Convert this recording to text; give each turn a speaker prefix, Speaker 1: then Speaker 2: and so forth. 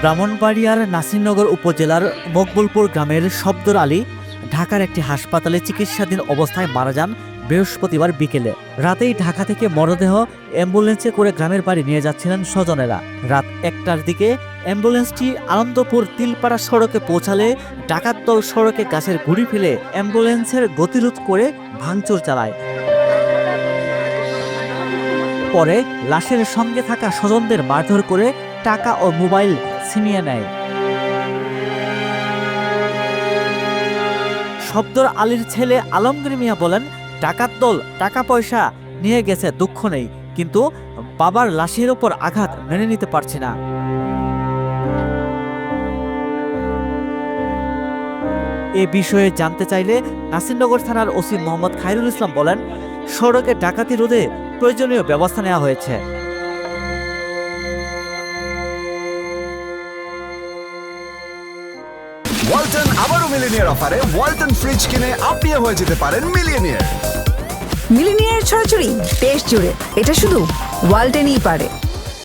Speaker 1: ব্রাহ্মণবাড়িয়ার নাসিরনগর উপজেলার মকবুলপুর গ্রামের শব্দর আলী ঢাকার একটি হাসপাতালে চিকিৎসাধীন অবস্থায় মারা যান বৃহস্পতিবার বিকেলে। রাতেই ঢাকা থেকে মরদেহ অ্যাম্বুলেন্সে করে গ্রামের বাড়ি নিয়ে যাচ্ছিলেন স্বজনেরা। রাত একটার দিকে অ্যাম্বুলেন্সটি আনন্দপুর তিলপাড়া সড়কে পৌঁছালে ডাকাত দল সড়কে গাছের গুড়ি ফেলে অ্যাম্বুলেন্সের গতিরোধ করে ভাঙচুর চালায়। পরে লাশের সঙ্গে থাকা স্বজনদের মারধর করে টাকা ও মোবাইল ছিনিয়ে নেয়। শব্দর আলীর ছেলে আলমগীর মিয়া বলেন, ডাকাত দল টাকা পয়সা নিয়ে গেছে, দুঃখ নেই, কিন্তু বাবার লাশের ওপর আঘাত মেনে নিতে পারছি না। এ বিষয়ে জানতে চাইলে নাসিরনগর থানার ওসি মোহাম্মদ খায়রুল ইসলাম বলেন, সড়কে ডাকাতি রোধে প্রয়োজনীয় ব্যবস্থা নেওয়া হয়েছে।
Speaker 2: ওয়ালটন আবারও মিলিনিয়ার অফারে ওয়ালটন ফ্রিজ কিনে আপনিও হয়ে যেতে পারেন মিলিয়নিয়ার।
Speaker 3: মিলিনিয়ার ছড়াছড়ি দেশ জুড়ে। এটা শুধু ওয়ালটেনই পারে।